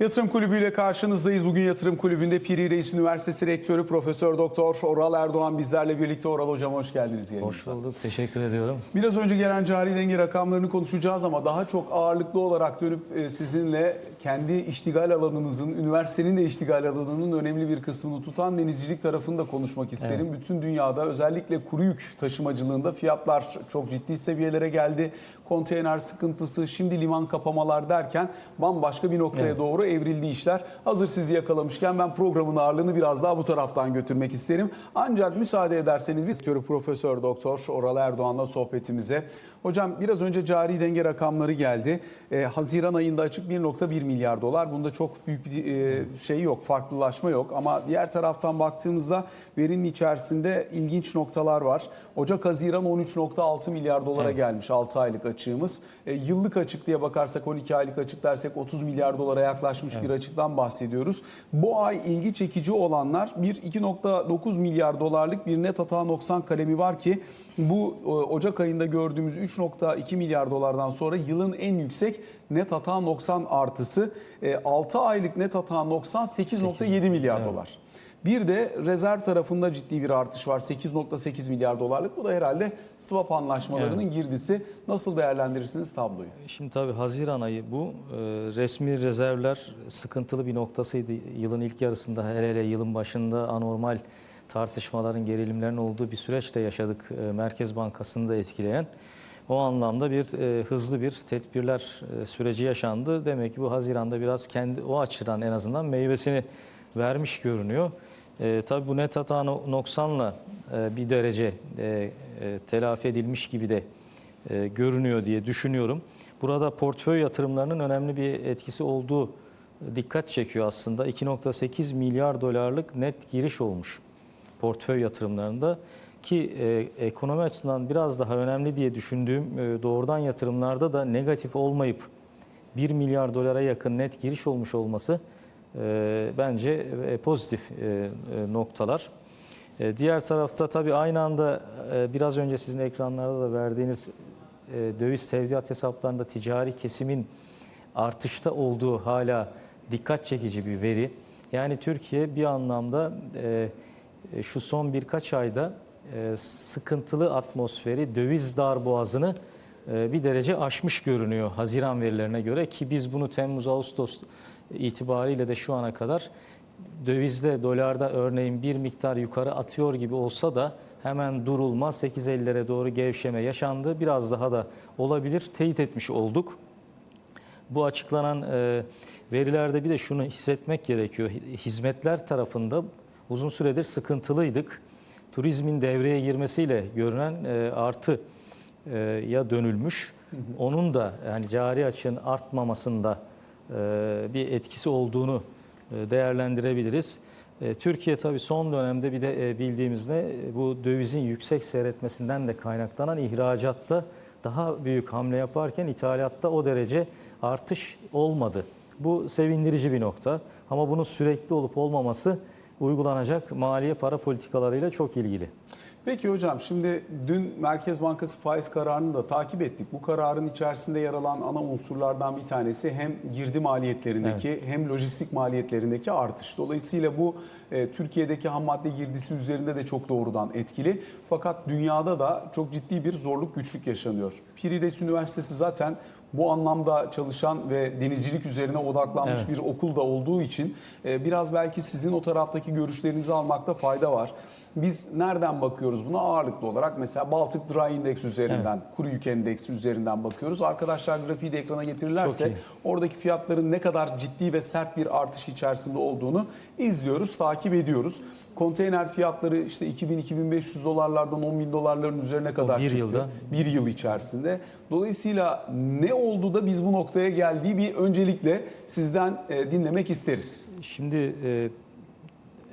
Yatırım Kulübü ile karşınızdayız. Bugün Yatırım Kulübü'nde Piri Reis Üniversitesi Rektörü Profesör Doktor Oral Erdoğan bizlerle birlikte. Oral Hocam hoş geldiniz. Hoş bulduk. Teşekkür ediyorum. Biraz önce gelen cari denge rakamlarını konuşacağız ama daha çok ağırlıklı olarak dönüp e, sizinle kendi iştigal alanınızın, üniversitenin de iştigal alanının önemli bir kısmını tutan denizcilik tarafını da konuşmak isterim. Bütün dünyada özellikle kuru yük taşımacılığında fiyatlar çok ciddi seviyelere geldi. Konteyner sıkıntısı, şimdi liman kapamalar derken bambaşka bir noktaya Evet. doğru evrildi işler. Hazır sizi yakalamışken ben programın ağırlığını biraz daha bu taraftan götürmek isterim. Ancak müsaade ederseniz biz Profesör Doktor Oral Erdoğan'la sohbetimize. Hocam biraz önce cari denge rakamları geldi. Ee, Haziran ayında açık 1.1 milyar dolar. Bunda çok büyük bir e, şey yok, farklılaşma yok. Ama diğer taraftan baktığımızda verinin içerisinde ilginç noktalar var. Ocak-Haziran 13.6 milyar dolara Evet. gelmiş 6 aylık açığımız. E, yıllık açık diye bakarsak 12 aylık açık dersek 30 milyar dolara yaklaşmış bir açıktan bahsediyoruz. Bu ay ilgi çekici olanlar bir 2.9 milyar dolarlık bir net hata noksan kalemi var ki bu e, Ocak ayında gördüğümüz 3.2 milyar dolardan sonra yılın en yüksek net hata noksan artısı. 6 aylık net hata noksan 8.7 milyar Evet. dolar. Bir de rezerv tarafında ciddi bir artış var. 8.8 milyar dolarlık. Bu da herhalde swap anlaşmalarının girdisi. Nasıl değerlendirirsiniz tabloyu? Şimdi tabii Haziran ayı bu. Ee, resmi rezervler sıkıntılı bir noktasıydı. Yılın ilk yarısında hele hele yılın başında anormal tartışmaların, gerilimlerin olduğu bir süreçte yaşadık. Merkez Bankası'nı da etkileyen. O anlamda bir e, hızlı bir tedbirler e, süreci yaşandı. Demek ki bu Haziran'da biraz kendi o açıdan en azından meyvesini vermiş görünüyor. E, tabii bu net hata no- noksanla e, bir derece e, e, telafi edilmiş gibi de e, görünüyor diye düşünüyorum. Burada portföy yatırımlarının önemli bir etkisi olduğu dikkat çekiyor aslında. 2.8 milyar dolarlık net giriş olmuş portföy yatırımlarında ki e, ekonomi açısından biraz daha önemli diye düşündüğüm e, doğrudan yatırımlarda da negatif olmayıp 1 milyar dolara yakın net giriş olmuş olması e, bence e, pozitif e, e, noktalar. E, diğer tarafta tabii aynı anda e, biraz önce sizin ekranlarda da verdiğiniz e, döviz tevdiat hesaplarında ticari kesimin artışta olduğu hala dikkat çekici bir veri. Yani Türkiye bir anlamda e, e, şu son birkaç ayda e, sıkıntılı atmosferi, döviz darboğazını e, bir derece aşmış görünüyor Haziran verilerine göre ki biz bunu Temmuz-Ağustos itibariyle de şu ana kadar dövizde, dolarda örneğin bir miktar yukarı atıyor gibi olsa da hemen durulma 8.50'lere doğru gevşeme yaşandı. Biraz daha da olabilir. Teyit etmiş olduk. Bu açıklanan e, verilerde bir de şunu hissetmek gerekiyor. Hizmetler tarafında uzun süredir sıkıntılıydık. Turizmin devreye girmesiyle görünen e, artı e, ya dönülmüş. Onun da yani cari açığın artmamasında e, bir etkisi olduğunu e, değerlendirebiliriz. E, Türkiye tabii son dönemde bir de e, bildiğimizde e, bu dövizin yüksek seyretmesinden de kaynaklanan ihracatta daha büyük hamle yaparken ithalatta o derece artış olmadı. Bu sevindirici bir nokta ama bunun sürekli olup olmaması uygulanacak maliye para politikalarıyla çok ilgili. Peki hocam şimdi dün Merkez Bankası faiz kararını da takip ettik. Bu kararın içerisinde yer alan ana unsurlardan bir tanesi hem girdi maliyetlerindeki hem lojistik maliyetlerindeki artış. Dolayısıyla bu e, Türkiye'deki ham madde girdisi üzerinde de çok doğrudan etkili. Fakat dünyada da çok ciddi bir zorluk güçlük yaşanıyor. Pirides Üniversitesi zaten bu anlamda çalışan ve denizcilik üzerine odaklanmış Evet. bir okul da olduğu için e, biraz belki sizin o taraftaki görüşlerinizi almakta fayda var. Biz nereden bakıyoruz buna ağırlıklı olarak? Mesela Baltic Dry Index üzerinden, kuru yük endeksi üzerinden bakıyoruz. Arkadaşlar grafiği de ekrana getirirlerse oradaki fiyatların ne kadar ciddi ve sert bir artış içerisinde olduğunu izliyoruz, takip ediyoruz. Konteyner fiyatları işte 2000-2500 dolarlardan 10 bin dolarların üzerine kadar bir çıktı. yılda. Bir yıl içerisinde. Dolayısıyla ne oldu da biz bu noktaya geldiği bir öncelikle sizden e, dinlemek isteriz. Şimdi e,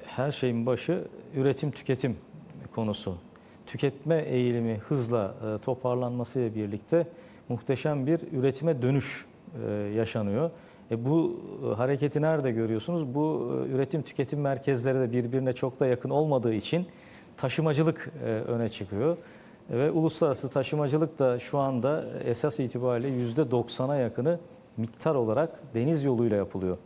her şeyin başı üretim tüketim konusu. Tüketme eğilimi hızla e, toparlanmasıyla birlikte muhteşem bir üretime dönüş e, yaşanıyor. E, bu e, hareketi nerede görüyorsunuz? Bu e, üretim tüketim merkezleri de birbirine çok da yakın olmadığı için taşımacılık e, öne çıkıyor. Ve uluslararası taşımacılık da şu anda esas itibariyle %90'a yakını miktar olarak deniz yoluyla yapılıyor.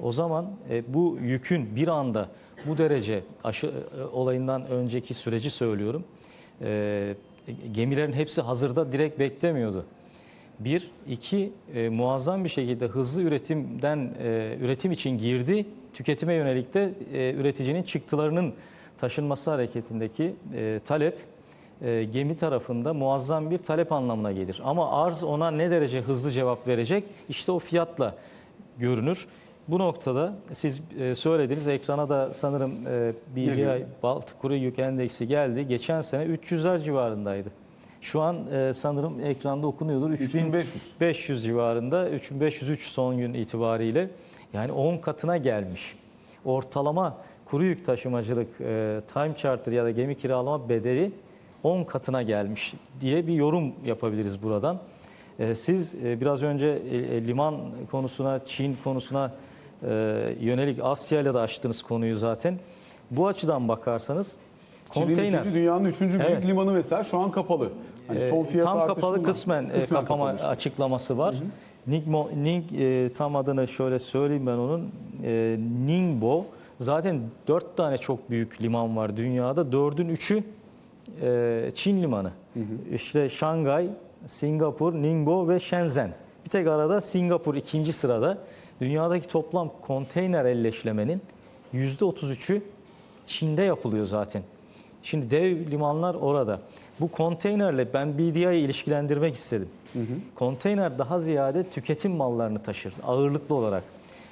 O zaman bu yükün bir anda bu derece aşı olayından önceki süreci söylüyorum. Gemilerin hepsi hazırda direkt beklemiyordu. Bir, iki e, muazzam bir şekilde hızlı üretimden e, üretim için girdi. Tüketime yönelik de e, üreticinin çıktılarının taşınması hareketindeki e, talep e, gemi tarafında muazzam bir talep anlamına gelir. Ama arz ona ne derece hızlı cevap verecek? İşte o fiyatla görünür. Bu noktada siz e, söylediniz ekrana da sanırım e. BDI Baltık Kuru Yük Endeksi geldi. Geçen sene 300'ler civarındaydı. Şu an e, sanırım ekranda okunuyordur. 3500. 3500 civarında 3503 son gün itibariyle yani 10 katına gelmiş. Ortalama kuru yük taşımacılık e, time charter ya da gemi kiralama bedeli 10 katına gelmiş diye bir yorum yapabiliriz buradan. E, siz e, biraz önce e, e, liman konusuna, Çin konusuna e, yönelik Asya ile de açtınız konuyu zaten. Bu açıdan bakarsanız Çin'in konteyner ikinci, dünyanın üçüncü büyük Evet. limanı mesela şu an kapalı. Hani son ee, fiyat tam kapalı kısmen, e, Kısmen kapama kapalı işte. açıklaması var. Ningbo, Ning e, tam adını şöyle söyleyeyim ben onun. E, Ningbo zaten dört tane çok büyük liman var dünyada. Dördün üçü e, Çin limanı. İşte Şangay, Singapur, Ningbo ve Shenzhen. Bir tek arada Singapur ikinci sırada. Dünyadaki toplam konteyner elleşlemenin %33'ü Çin'de yapılıyor zaten. Şimdi dev limanlar orada. Bu konteynerle ben BDI'yi ilişkilendirmek istedim. Konteyner daha ziyade tüketim mallarını taşır ağırlıklı olarak.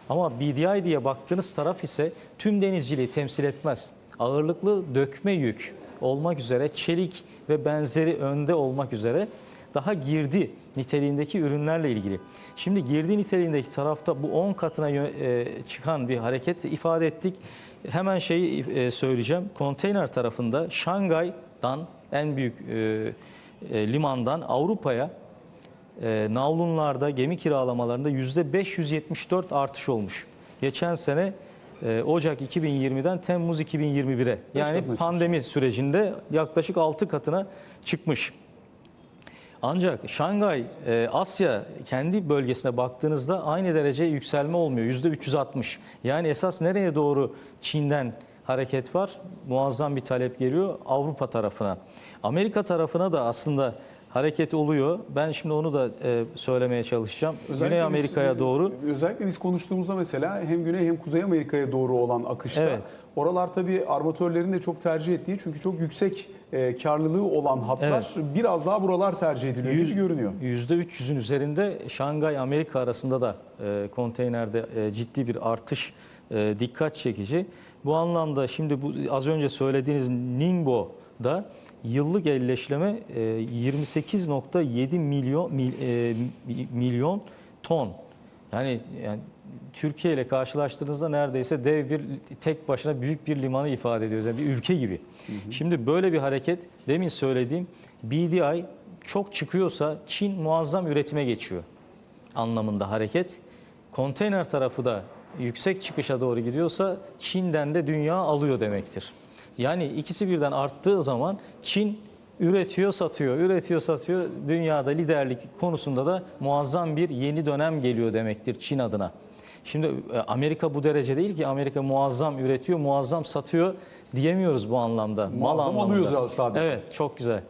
Ama BDI diye baktığınız taraf ise tüm denizciliği temsil etmez. Ağırlıklı dökme yük olmak üzere çelik ve benzeri önde olmak üzere daha girdi niteliğindeki ürünlerle ilgili. Şimdi girdi niteliğindeki tarafta bu 10 katına e, çıkan bir hareket ifade ettik. Hemen şeyi e, söyleyeceğim. Konteyner tarafında Şangay'dan en büyük e, e, limandan Avrupa'ya e, navlunlarda, gemi kiralamalarında %574 artış olmuş. Geçen sene e, Ocak 2020'den Temmuz 2021'e Beş yani pandemi sürecinde yaklaşık 6 katına çıkmış. Ancak Şangay, e, Asya kendi bölgesine baktığınızda aynı derece yükselme olmuyor. %360. Yani esas nereye doğru Çin'den hareket var? Muazzam bir talep geliyor Avrupa tarafına. Amerika tarafına da aslında hareket oluyor. Ben şimdi onu da e, söylemeye çalışacağım. Özellikle Güney Amerika'ya doğru. Özellikle biz konuştuğumuzda mesela hem Güney hem Kuzey Amerika'ya doğru olan akışta Evet. oralar tabii armatörlerin de çok tercih ettiği çünkü çok yüksek e, karlılığı olan hatlar biraz daha buralar tercih ediliyor gibi görünüyor. %300'ün üzerinde Şangay Amerika arasında da e, konteynerde e, ciddi bir artış e, dikkat çekici. Bu anlamda şimdi bu az önce söylediğiniz Ningbo'da yıllık elleşleme e, 28.7 milyon mil- e, milyon ton. Yani yani Türkiye ile karşılaştığınızda neredeyse dev bir tek başına büyük bir limanı ifade ediyoruz. Yani bir ülke gibi. Şimdi böyle bir hareket demin söylediğim BDI çok çıkıyorsa Çin muazzam üretime geçiyor anlamında hareket. Konteyner tarafı da yüksek çıkışa doğru gidiyorsa Çin'den de dünya alıyor demektir. Yani ikisi birden arttığı zaman Çin üretiyor, satıyor, üretiyor, satıyor. Dünyada liderlik konusunda da muazzam bir yeni dönem geliyor demektir Çin adına. Şimdi e, Amerika bu derece değil ki Amerika muazzam üretiyor, muazzam satıyor diyemiyoruz bu anlamda. Mal Muazzam anlamında. alıyor sadece. Evet, çok güzel.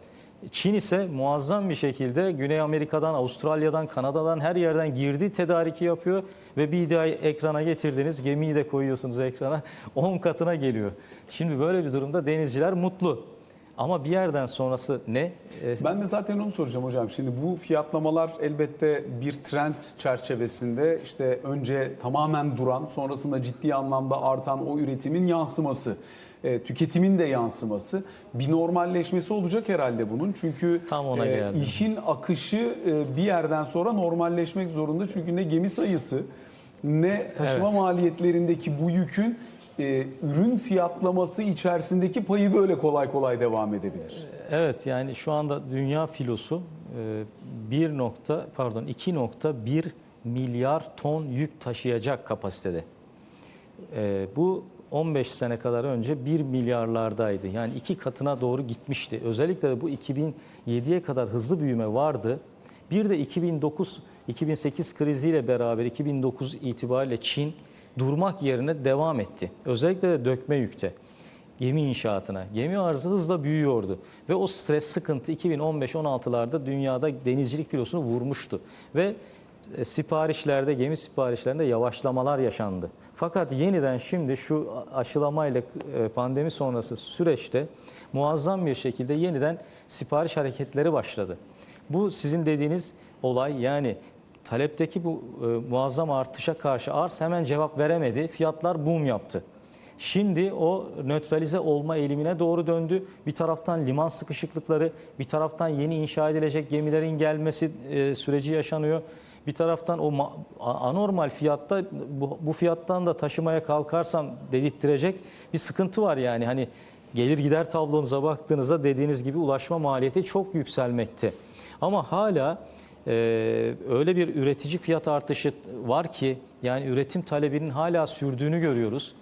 Çin ise muazzam bir şekilde Güney Amerika'dan, Avustralya'dan, Kanada'dan her yerden girdi tedariki yapıyor ve bir daha ekrana getirdiniz, gemiyi de koyuyorsunuz ekrana, 10 katına geliyor. Şimdi böyle bir durumda denizciler mutlu. Ama bir yerden sonrası ne? Ee, Ben de zaten onu soracağım hocam. Şimdi bu fiyatlamalar elbette bir trend çerçevesinde işte önce tamamen duran sonrasında ciddi anlamda artan o üretimin yansıması. E, tüketimin de yansıması bir normalleşmesi olacak herhalde bunun. Çünkü Tam ona e, geldim. işin akışı e, bir yerden sonra normalleşmek zorunda. Çünkü ne gemi sayısı ne taşıma Evet. maliyetlerindeki bu yükün e, ürün fiyatlaması içerisindeki payı böyle kolay kolay devam edebilir. Evet yani şu anda dünya filosu e, 1 nokta pardon 2.1 milyar ton yük taşıyacak kapasitede. E, Bu 15 sene kadar önce 1 milyarlardaydı. Yani iki katına doğru gitmişti. Özellikle de bu 2007'ye kadar hızlı büyüme vardı. Bir de 2009 2008 kriziyle beraber 2009 itibariyle Çin durmak yerine devam etti. Özellikle de dökme yükte gemi inşaatına. Gemi arzı hızla büyüyordu ve o stres sıkıntı 2015-16'larda dünyada denizcilik filosunu vurmuştu ve siparişlerde, gemi siparişlerinde yavaşlamalar yaşandı. Fakat yeniden şimdi şu aşılamayla e, pandemi sonrası süreçte muazzam bir şekilde yeniden sipariş hareketleri başladı. Bu sizin dediğiniz olay yani talepteki bu e, muazzam artışa karşı arz hemen cevap veremedi. Fiyatlar boom yaptı. Şimdi o nötralize olma eğilimine doğru döndü. Bir taraftan liman sıkışıklıkları, bir taraftan yeni inşa edilecek gemilerin gelmesi e, süreci yaşanıyor. Bir taraftan o anormal fiyatta bu, bu fiyattan da taşımaya kalkarsam dedirttirecek bir sıkıntı var yani. Hani gelir gider tablonuza baktığınızda dediğiniz gibi ulaşma maliyeti çok yükselmekte. Ama hala e, öyle bir üretici fiyat artışı var ki yani üretim talebinin hala sürdüğünü görüyoruz.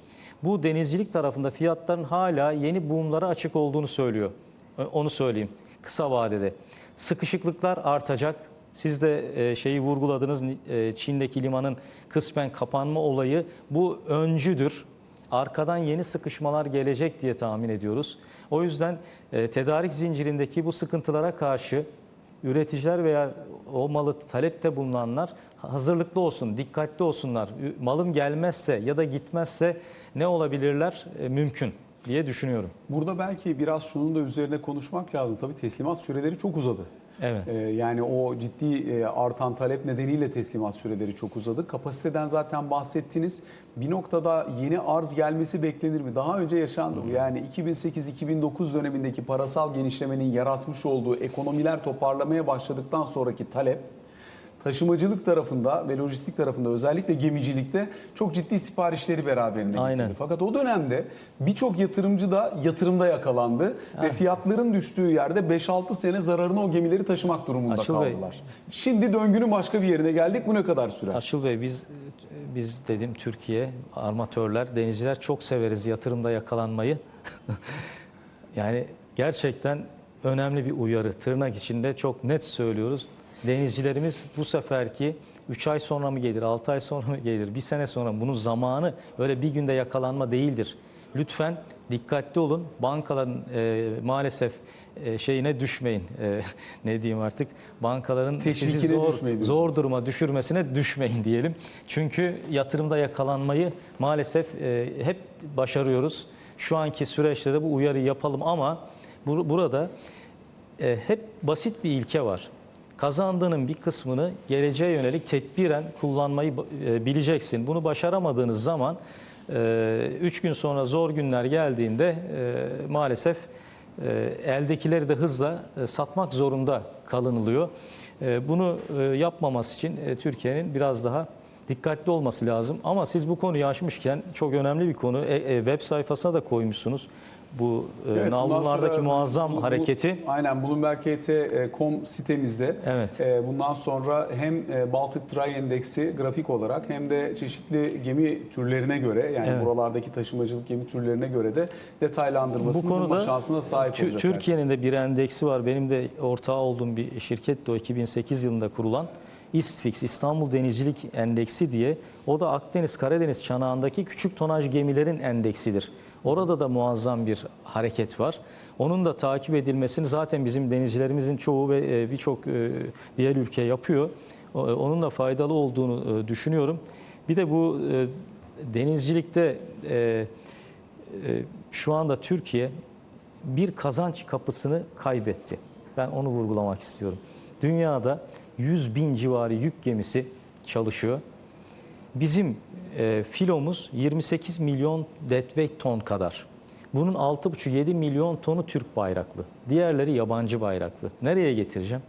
Bu denizcilik tarafında fiyatların hala yeni boomlara açık olduğunu söylüyor. Ö- Onu söyleyeyim kısa vadede. Sıkışıklıklar artacak. Siz de e, şeyi vurguladınız e, Çin'deki limanın kısmen kapanma olayı bu öncüdür. Arkadan yeni sıkışmalar gelecek diye tahmin ediyoruz. O yüzden e, tedarik zincirindeki bu sıkıntılara karşı üreticiler veya o malı talepte bulunanlar hazırlıklı olsun, dikkatli olsunlar. Malım gelmezse ya da gitmezse ne olabilirler mümkün diye düşünüyorum. Burada belki biraz şunun da üzerine konuşmak lazım. Tabii teslimat süreleri çok uzadı. Evet. Ee, yani o ciddi e, artan talep nedeniyle teslimat süreleri çok uzadı. Kapasiteden zaten bahsettiniz. Bir noktada yeni arz gelmesi beklenir mi? Daha önce yaşandı bu. Yani 2008-2009 dönemindeki parasal genişlemenin yaratmış olduğu ekonomiler toparlamaya başladıktan sonraki talep taşımacılık tarafında ve lojistik tarafında özellikle gemicilikte çok ciddi siparişleri beraberinde getirdi. Aynen. Fakat o dönemde birçok yatırımcı da yatırımda yakalandı ve fiyatların düştüğü yerde 5-6 sene zararına o gemileri taşımak durumunda Açıl Bey. kaldılar. Şimdi döngünün başka bir yerine geldik. Bu ne kadar sürer? Açıl Bey biz biz dedim Türkiye armatörler, denizciler çok severiz yatırımda yakalanmayı. yani gerçekten önemli bir uyarı. Tırnak içinde çok net söylüyoruz. Denizcilerimiz bu seferki 3 ay sonra mı gelir, 6 ay sonra mı gelir, bir sene sonra mı? bunun zamanı öyle bir günde yakalanma değildir. Lütfen dikkatli olun. Bankaların e, maalesef e, şeyine düşmeyin. E, ne diyeyim artık? Bankaların sizi Teşvikine zor, düşmeyin diyorsunuz. zor duruma düşürmesine düşmeyin diyelim. Çünkü yatırımda yakalanmayı maalesef e, hep başarıyoruz. Şu anki süreçte de bu uyarıyı yapalım ama bur- burada e, hep basit bir ilke var. Kazandığının bir kısmını geleceğe yönelik tedbiren kullanmayı e, bileceksin. Bunu başaramadığınız zaman 3 gün sonra zor günler geldiğinde e, maalesef e, eldekileri de hızla e, satmak zorunda kalınılıyor. E, Bunu e, yapmaması için e, Türkiye'nin biraz daha dikkatli olması lazım. Ama siz bu konuyu açmışken çok önemli bir konu. E, e, web sayfasına da koymuşsunuz bu e, Evet, sonra muazzam bu- bu- hareketi. Aynen bloomberg.com sitemizde Evet. e, bundan sonra hem e, Baltic Dry Endeks'i grafik olarak hem de çeşitli gemi türlerine göre yani Evet. buralardaki taşımacılık gemi türlerine göre de detaylandırmasını Bu bulma konuda şansına sahip olacak. Türkiye'nin de bir endeksi var. Benim de ortağı olduğum bir şirket de o 2008 yılında kurulan İSTFIX İstanbul Denizcilik Endeksi diye. O da Akdeniz Karadeniz çanağındaki küçük tonaj gemilerin endeksidir. Orada da muazzam bir hareket var. Onun da takip edilmesini zaten bizim denizcilerimizin çoğu ve e, birçok e, diğer ülke yapıyor. O- Onun da faydalı olduğunu e, düşünüyorum. Bir de bu e, denizcilikte e, e, şu anda Türkiye bir kazanç kapısını kaybetti. Ben onu vurgulamak istiyorum. Dünyada 100 bin civarı yük gemisi çalışıyor. Bizim e, filomuz 28 milyon deadweight ton kadar. Bunun 6,5-7 milyon tonu Türk bayraklı. Diğerleri yabancı bayraklı. Nereye getireceğim?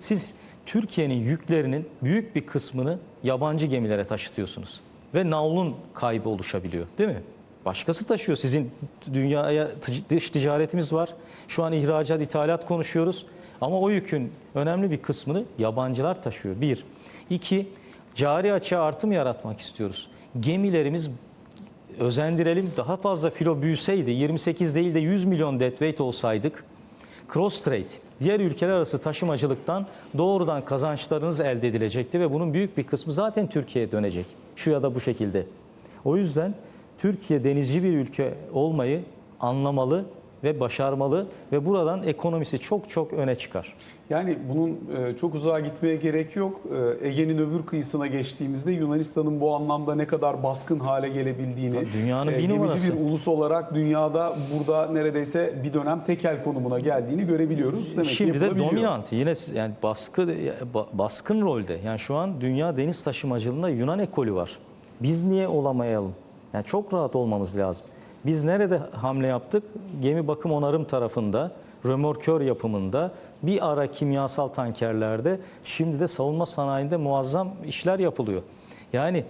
Siz Türkiye'nin yüklerinin büyük bir kısmını yabancı gemilere taşıtıyorsunuz. Ve navlun kaybı oluşabiliyor değil mi? Başkası taşıyor. Sizin dünyaya dış ticaretimiz var. Şu an ihracat, ithalat konuşuyoruz. Ama o yükün önemli bir kısmını yabancılar taşıyor. Bir. İki, cari açığa artım yaratmak istiyoruz. Gemilerimiz özendirelim. Daha fazla filo büyüseydi, 28 değil de 100 milyon deadweight olsaydık, cross trade, diğer ülkeler arası taşımacılıktan doğrudan kazançlarınız elde edilecekti ve bunun büyük bir kısmı zaten Türkiye'ye dönecek. Şu ya da bu şekilde. O yüzden Türkiye denizci bir ülke olmayı anlamalı ve başarmalı ve buradan ekonomisi çok çok öne çıkar. Yani bunun e, çok uzağa gitmeye gerek yok. E, Ege'nin öbür kıyısına geçtiğimizde Yunanistan'ın bu anlamda ne kadar baskın hale gelebildiğini, Tabii dünyanın bir gemici numarası. bir ulus olarak dünyada burada neredeyse bir dönem tekel konumuna geldiğini görebiliyoruz. Demek Şimdi de dominant yine yani baskı ba- baskın rolde. Yani şu an dünya deniz taşımacılığında Yunan ekolü var. Biz niye olamayalım? Yani çok rahat olmamız lazım. Biz nerede hamle yaptık? Gemi bakım onarım tarafında, römorkör yapımında, bir ara kimyasal tankerlerde, şimdi de savunma sanayinde muazzam işler yapılıyor. Yani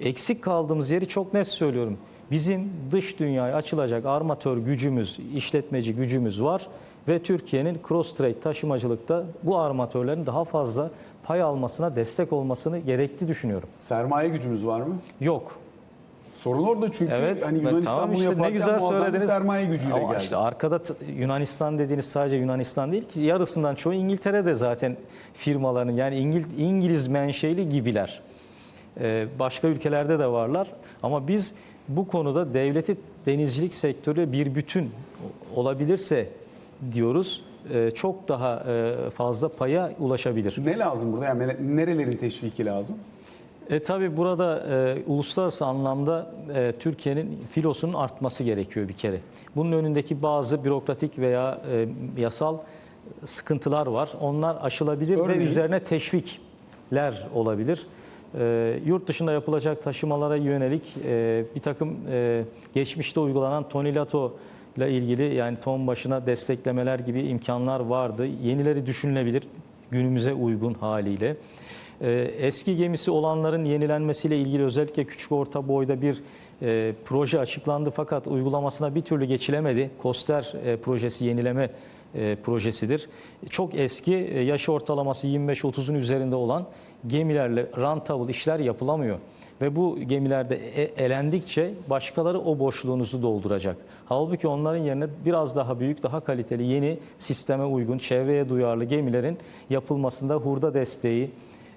eksik kaldığımız yeri çok net söylüyorum. Bizim dış dünyaya açılacak armatör gücümüz, işletmeci gücümüz var ve Türkiye'nin cross trade taşımacılıkta bu armatörlerin daha fazla pay almasına destek olmasını gerekli düşünüyorum. Sermaye gücümüz var mı? Yok. Sorun orada çünkü Evet. hani Yunanistan tamam bunu işte yaparken ne güzel söylediniz. sermaye gücüyle Ama geldi. işte arkada Yunanistan dediğiniz sadece Yunanistan değil ki yarısından çoğu İngiltere'de zaten firmaların yani İngil, İngiliz menşeli gibiler. Ee, başka ülkelerde de varlar ama biz bu konuda devleti denizcilik sektörüyle bir bütün olabilirse diyoruz e, çok daha e, fazla paya ulaşabilir. Ne lazım burada? Yani nerelerin teşviki lazım? E tabi burada e, uluslararası anlamda e, Türkiye'nin filosunun artması gerekiyor bir kere. Bunun önündeki bazı bürokratik veya e, yasal sıkıntılar var. Onlar aşılabilir Örneğin? ve üzerine teşvikler olabilir. E, yurt dışında yapılacak taşımalara yönelik e, bir takım e, geçmişte uygulanan tonilato ile ilgili yani ton başına desteklemeler gibi imkanlar vardı. Yenileri düşünülebilir günümüze uygun haliyle. Ee, Eski gemisi olanların yenilenmesiyle ilgili özellikle küçük orta boyda bir e, proje açıklandı fakat uygulamasına bir türlü geçilemedi. Koster e, projesi yenileme e, projesidir. Çok eski, e, yaş ortalaması 25-30'un üzerinde olan gemilerle rentable işler yapılamıyor. Ve bu gemilerde elendikçe başkaları o boşluğunuzu dolduracak. Halbuki onların yerine biraz daha büyük, daha kaliteli, yeni sisteme uygun, çevreye duyarlı gemilerin yapılmasında hurda desteği,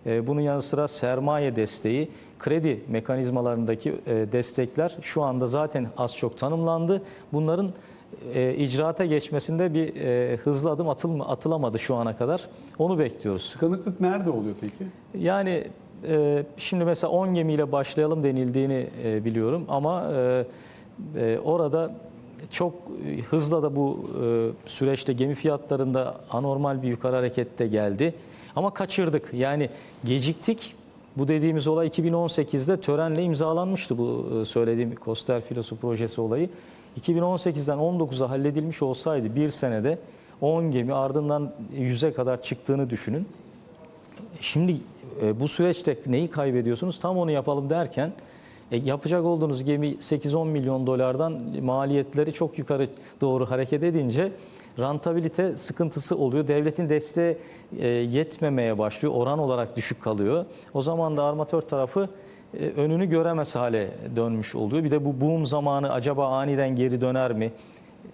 bunun yanı sıra sermaye desteği, kredi mekanizmalarındaki e, destekler şu anda zaten az çok tanımlandı. Bunların e, icraata geçmesinde bir e, hızlı adım atılma, atılamadı şu ana kadar. Onu bekliyoruz. Tıkanıklık nerede oluyor peki? Yani e, şimdi mesela 10 gemiyle başlayalım denildiğini e, biliyorum ama e, e, orada çok e, hızla da bu e, süreçte gemi fiyatlarında anormal bir yukarı harekette geldi. Ama kaçırdık. Yani geciktik. Bu dediğimiz olay 2018'de törenle imzalanmıştı bu e, söylediğim Koster Filosu projesi olayı. 2018'den 19'a halledilmiş olsaydı bir senede 10 gemi ardından 100'e kadar çıktığını düşünün. Şimdi e, bu süreçte neyi kaybediyorsunuz? Tam onu yapalım derken e, yapacak olduğunuz gemi 8-10 milyon dolardan maliyetleri çok yukarı doğru hareket edince rentabilite sıkıntısı oluyor. Devletin desteği e, yetmemeye başlıyor. Oran olarak düşük kalıyor. O zaman da armatör tarafı e, önünü göremez hale dönmüş oluyor. Bir de bu boom zamanı acaba aniden geri döner mi?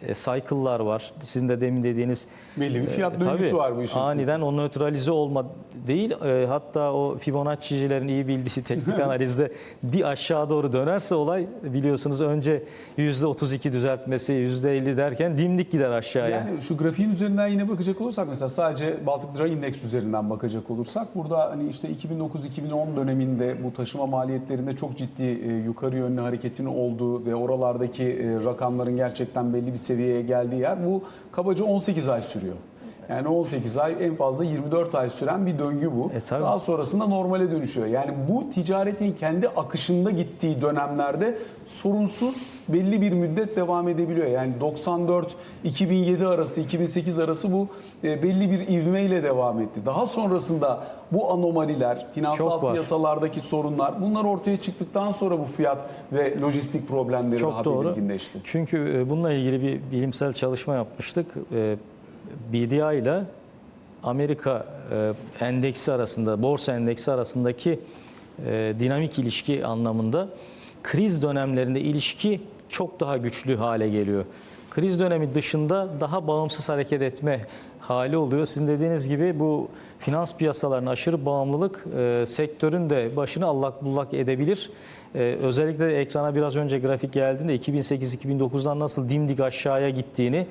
E, cycle'lar var. Sizin de demin dediğiniz Belli bir fiyat e, döngüsü tabii, var bu işin içinde. Aniden o nötralize olma değil. e, hatta o Fibonacci'cilerin iyi bildiği teknik analizde bir aşağı doğru dönerse olay biliyorsunuz önce %32 düzeltmesi, %50 derken dimdik gider aşağıya. Yani şu grafiğin üzerinden yine bakacak olursak mesela sadece Baltic Dry Index üzerinden bakacak olursak burada hani işte 2009-2010 döneminde bu taşıma maliyetlerinde çok ciddi e, yukarı yönlü hareketin olduğu ve oralardaki e, rakamların gerçekten belli bir seviyeye geldiği yer bu kabaca 18 ay sürüyor. Yani 18 ay en fazla 24 ay süren bir döngü bu. E, tabii. Daha sonrasında normale dönüşüyor. Yani bu ticaretin kendi akışında gittiği dönemlerde sorunsuz belli bir müddet devam edebiliyor. Yani 94-2007 arası, 2008 arası bu e, belli bir ivmeyle devam etti. Daha sonrasında bu anomaliler, finansal piyasalardaki sorunlar bunlar ortaya çıktıktan sonra bu fiyat ve lojistik problemleri Çok daha doğru. belirginleşti. Çünkü e, bununla ilgili bir bilimsel çalışma yapmıştık. BDI ile Amerika e, endeksi arasında, borsa endeksi arasındaki e, dinamik ilişki anlamında kriz dönemlerinde ilişki çok daha güçlü hale geliyor. kriz dönemi dışında daha bağımsız hareket etme hali oluyor. Sizin dediğiniz gibi bu finans piyasalarına aşırı bağımlılık e, sektörün de başını allak bullak edebilir. E, özellikle ekrana biraz önce grafik geldiğinde 2008-2009'dan nasıl dimdik aşağıya gittiğini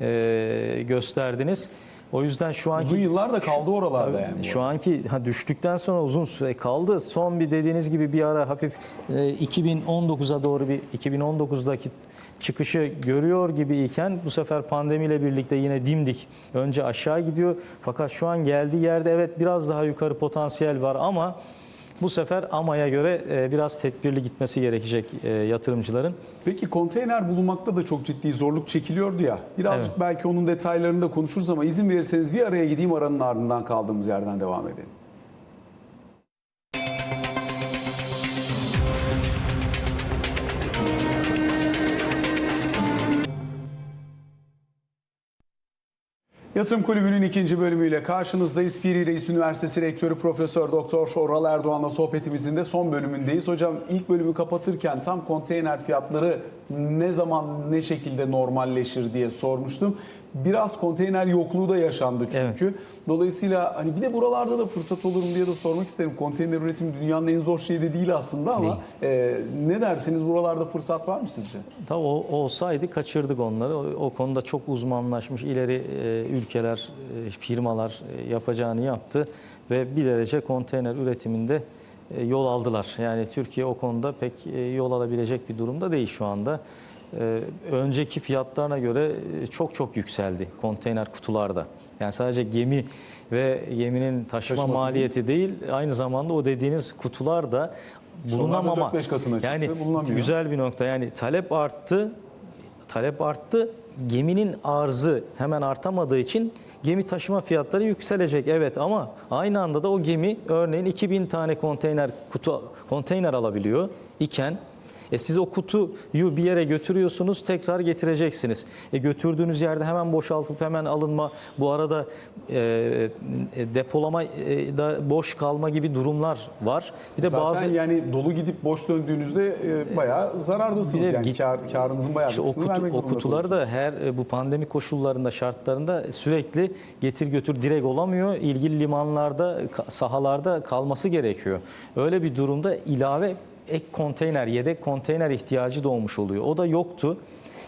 e, gösterdiniz. O yüzden şu anki Uzun yıllar da kaldı oralarda Tabii, yani. Şu anki ha, düştükten sonra uzun süre kaldı. Son bir dediğiniz gibi bir ara hafif e, 2019'a doğru bir 2019'daki çıkışı görüyor gibi iken bu sefer pandemiyle birlikte yine dimdik önce aşağı gidiyor. Fakat şu an geldiği yerde evet biraz daha yukarı potansiyel var ama bu sefer AMA'ya göre e, biraz tedbirli gitmesi gerekecek e, yatırımcıların. Peki konteyner bulunmakta da çok ciddi zorluk çekiliyordu ya. Birazcık belki onun detaylarını da konuşuruz ama izin verirseniz bir araya gideyim aranın ardından kaldığımız yerden devam edelim. Yatırım Kulübü'nün ikinci bölümüyle karşınızdayız. Piri Reis Üniversitesi Rektörü Profesör Doktor Oral Erdoğan'la sohbetimizin de son bölümündeyiz. Hocam ilk bölümü kapatırken tam konteyner fiyatları ne zaman ne şekilde normalleşir diye sormuştum. Biraz konteyner yokluğu da yaşandı çünkü. Dolayısıyla hani bir de buralarda da fırsat olur mu diye de sormak isterim. Konteyner üretimi dünyanın en zor şeyi de değil aslında ama e, ne dersiniz buralarda fırsat var mı sizce? Tabii o olsaydı kaçırdık onları. O, o konuda çok uzmanlaşmış ileri e, ülkeler, e, firmalar e, yapacağını yaptı ve bir derece konteyner üretiminde yol aldılar. Yani Türkiye o konuda pek e, yol alabilecek bir durumda değil şu anda. E, önceki fiyatlarına göre e, çok çok yükseldi konteyner kutularda. Yani sadece gemi ve geminin taşıma Taşıması maliyeti değil, aynı zamanda o dediğiniz kutular da bulunamama. 4-5 katına çıktı, Yani güzel bir nokta. Yani talep arttı, talep arttı. Geminin arzı hemen artamadığı için gemi taşıma fiyatları yükselecek. Evet ama aynı anda da o gemi örneğin 2000 tane konteyner kutu konteyner alabiliyor iken e siz o kutuyu bir yere götürüyorsunuz, tekrar getireceksiniz. E götürdüğünüz yerde hemen boşaltıp hemen alınma, bu arada e, e, depolama e, da boş kalma gibi durumlar var. Bir de Zaten bazı yani dolu gidip boş döndüğünüzde e, bayağı zarardasınız. Yani git- kar, karınızın bayağı İşte o, kutu, o kutular da her e, bu pandemi koşullarında, şartlarında sürekli getir götür direkt olamıyor. İlgili limanlarda, sahalarda kalması gerekiyor. Öyle bir durumda ilave ek konteyner, yedek konteyner ihtiyacı doğmuş oluyor. O da yoktu.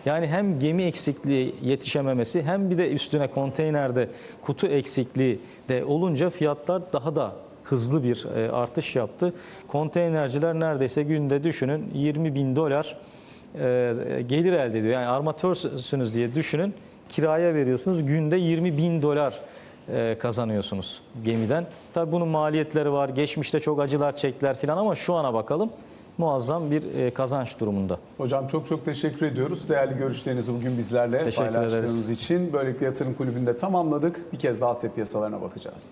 Yani hem gemi eksikliği yetişememesi hem bir de üstüne konteynerde kutu eksikliği de olunca fiyatlar daha da hızlı bir e, artış yaptı. Konteynerciler neredeyse günde düşünün 20 bin dolar e, gelir elde ediyor. Yani armatörsünüz diye düşünün. Kiraya veriyorsunuz. Günde 20 bin dolar e, kazanıyorsunuz gemiden. Tabii bunun maliyetleri var. Geçmişte çok acılar çektiler falan ama şu ana bakalım muazzam bir e, kazanç durumunda. Hocam çok çok teşekkür ediyoruz. Değerli görüşlerinizi bugün bizlerle Teşekkür paylaştığınız ederiz. için. Böylelikle yatırım kulübünde tamamladık. Bir kez daha asya piyasalarına bakacağız.